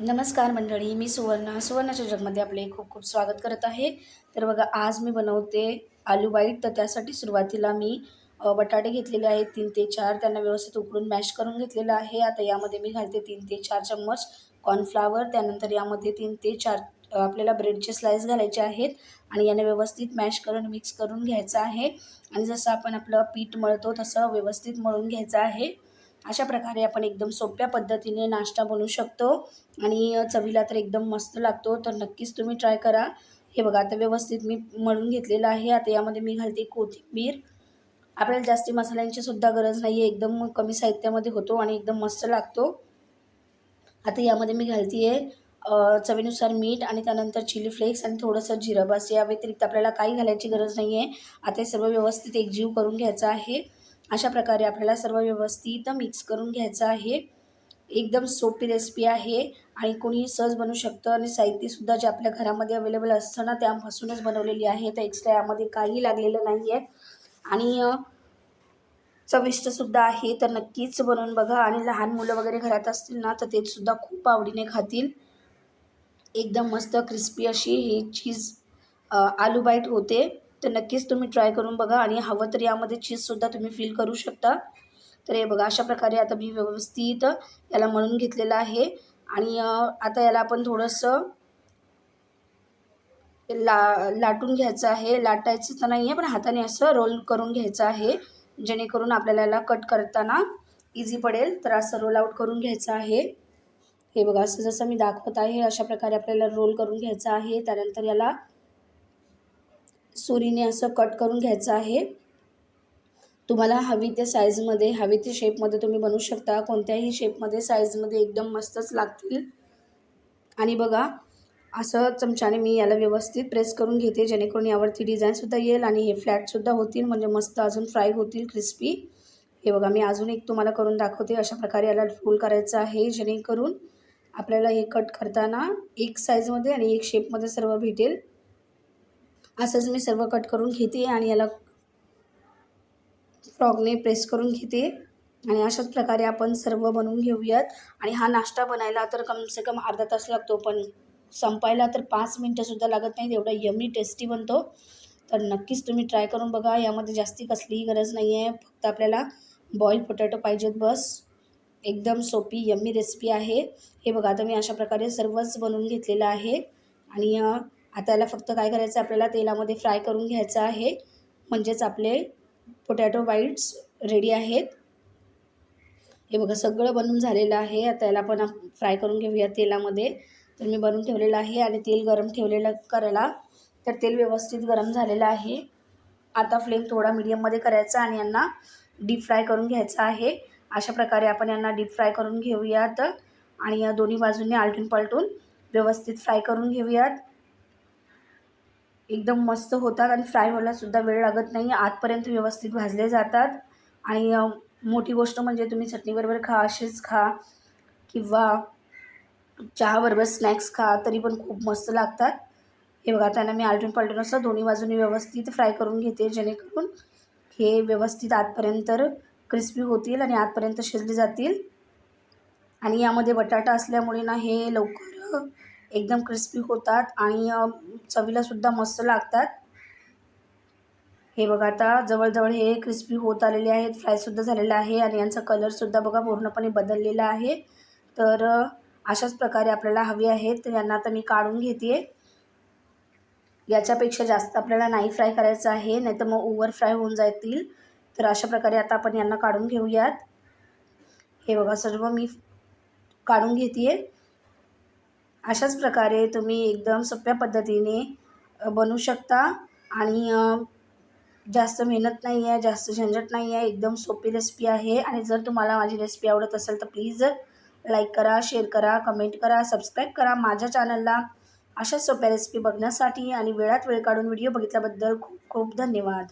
नमस्कार मंडळी मी सुवर्णा. सुवर्णाच्या जगमध्ये आपले खूप खूप स्वागत करत आहे. तर बघा आज मी बनवते आलू वाईट. तर त्यासाठी सुरुवातीला मी बटाटे घेतलेले आहेत तीन ते चार. त्यांना व्यवस्थित उकडून मॅश करून घेतलेलं आहे. आता यामध्ये मी घालते तीन ते चार चम्मच कॉर्नफ्लावर त्यानंतर यामध्ये तीन ते चार आपल्याला ब्रेडचे स्लाईस घालायचे आहेत आणि याने व्यवस्थित मॅश करून मिक्स करून घ्यायचं आहे. आणि जसं आपण आपलं पीठ मळतो तसं व्यवस्थित मळून घ्यायचं आहे. अशा प्रकारे आपण एकदम सोप्या पद्धतीने नाश्ता बनवू शकतो. आणि चवीला तर एकदम मस्त लागतो. तर नक्कीच तुम्ही ट्राय करा. हे बघा आता व्यवस्थित मी मळून घेतलेलं आहे. आता यामध्ये मी घालते कोथिंबीर. आपल्याला जास्ती मसाल्यांची सुद्धा गरज नाही आहे एकदम कमी साहित्यामध्ये होतो आणि एकदम मस्त लागतो. आता यामध्ये मी घालते आहे चवीनुसार मीठ आणि त्यानंतर चिली फ्लेक्स आणि थोडंसं जिरं बस. या व्यतिरिक्त आपल्याला काही घालायची गरज नाही आहे आता हे सर्व व्यवस्थित एकजीव करून घ्यायचं आहे. अशा प्रकारे आपल्याला सर्व व्यवस्थित मिक्स करून घ्यायचं आहे. एकदम सोपी रेसिपी आहे आणि कोणीही सहज बनवू शकतं आणि साहित्यसुद्धा जे आपल्या घरामध्ये अवेलेबल असतं ना त्यापासूनच बनवलेली आहे. तर एक्स्ट्रा यामध्ये काही लागलेलं नाही आहे आणि चविष्टसुद्धा आहे. तर नक्कीच बनवून बघा. आणि लहान मुलं वगैरे घरात असतील ना तर ते सुद्धा खूप आवडीने खातील. एकदम मस्त क्रिस्पी अशी ही चीज आलू बाईट होते. तर नक्कीच तुम्ही ट्राय करून बघा आणि हवं तर यामध्ये चीजसुद्धा तुम्ही फील करू शकता. तर हे बघा अशा प्रकारे आता मी व्यवस्थित याला मळून घेतलेलं आहे. आणि आता याला आपण थोडंसं ला लाटून घ्यायचं आहे. लाटायचं तर नाही आहे पण हाताने असं रोल करून घ्यायचं आहे. जेणेकरून आपल्याला याला कट करताना इझी पडेल. तर असं रोल आऊट करून घ्यायचं आहे. हे बघा असं जसं मी दाखवत आहे अशा प्रकारे आपल्याला रोल करून घ्यायचं आहे. त्यानंतर याला सुरीने असं कट करून घ्यायचं आहे. तुम्हाला हवी त्या साईजमध्ये हवी त्या शेपमध्ये तुम्ही बनवू शकता. कोणत्याही शेपमध्ये साईजमध्ये एकदम मस्तच लागतील. आणि बघा असं चमच्याने मी याला व्यवस्थित प्रेस करून घेते. जेणेकरून यावरती डिझाईनसुद्धा येईल आणि हे फ्लॅटसुद्धा होतील. म्हणजे मस्त अजून फ्राय होतील क्रिस्पी हे बघा मी अजून एक तुम्हाला करून दाखवते. अशा प्रकारे याला रोल करायचं आहे. जेणेकरून आपल्याला हे कट करताना एक साईजमध्ये आणि एक शेपमध्ये सर्व भेटेल. असंच मी सर्व कट करून घेते आणि याला फ्रॉगने प्रेस करून घेते. आणि अशाच प्रकारे आपण सर्व बनवून घेऊयात. आणि हा नाश्ता बनायला तर कमसे कम अर्धा तास लागतो पण संपायला तर पाच मिनटंसुद्धा लागत नाहीत. एवढा यमी टेस्टी बनतो. तर नक्कीच तुम्ही ट्राय करून बघा. यामध्ये जास्ती कसलीही गरज नाही आहे फक्त आपल्याला बॉईल पोटॅटो पाहिजेत बस. एकदम सोपी यम्मी रेसिपी आहे. हे बघा आता मी अशा प्रकारे सर्वच बनवून घेतलेलं आहे. आणि आता याला फक्त काय करायचं आपल्याला तेलामध्ये फ्राय करून घ्यायचं आहे. म्हणजेच आपले पोटॅटो बाईट्स रेडी आहेत. हे बघा सगळं बनून झालेलं आहे. आता याला आपण फ्राय करून घेऊया तेलामध्ये. तर मी बनवून ठेवलेलं आहे आणि तेल गरम ठेवलेलं करायला. तर तेल व्यवस्थित गरम झालेलं आहे. आता फ्लेम थोडा मिडियममध्ये करायचा आणि यांना डीप फ्राय करून घ्यायचा आहे. अशा प्रकारे आपण यांना डीप फ्राय करून घेऊयात. आणि या दोन्ही बाजूंनी आलटून पलटून व्यवस्थित फ्राय करून घेऊयात. एकदम मस्त होतात आणि फ्राय व्हायलासुद्धा वेळ लागत नाही. आतपर्यंत व्यवस्थित भाजले जातात. आणि मोठी गोष्ट म्हणजे तुम्ही चटणीबरोबर खा असेच खा किंवा चहाबरोबर स्नॅक्स खा तरी पण खूप मस्त लागतात. हे बघा त्यांना मी आलटून पालटून असं दोन्ही बाजूनी व्यवस्थित फ्राय करून घेते जेणेकरून हे व्यवस्थित आतपर्यंत क्रिस्पी होतील आणि आतपर्यंत शिजले जातील. आणि यामध्ये बटाटा असल्यामुळे ना हे लवकर एकदम क्रिस्पी होतात आणि चवीलासुद्धा मस्त लागतात. हे बघा आता जवळजवळ हे क्रिस्पी होत आलेले आहेत फ्रायसुद्धा झालेलं आहे आणि यांचा कलरसुद्धा बघा पूर्णपणे बदललेला आहे. तर अशाच प्रकारे आपल्याला हवे आहेत तर यांना आता मी काढून घेते. याच्यापेक्षा जास्त आपल्याला नाही फ्राय करायचं आहे नाही तर मग ओव्हर फ्राय होऊन जातील. तर अशा प्रकारे आता आपण यांना काढून घेऊयात. हे बघा सर्व मी काढून घेते अशाच प्रकारे तुम्ही एकदम सोप्या पद्धतीने बनवू शकता. आणि जास्त मेहनत नाही आहे जास्त झंझट नाही आहे एकदम सोपी रेसिपी आहे. आणि जर तुम्हाला माझी रेसिपी आवडत असेल तर प्लीज लाईक करा शेअर करा कमेंट करा सबस्क्राईब करा माझ्या चॅनलला अशाच सोप्या रेसिपी बघण्यासाठी आणि वेळात वेळ काढून व्हिडिओ बघितल्याबद्दल खूप खूप धन्यवाद.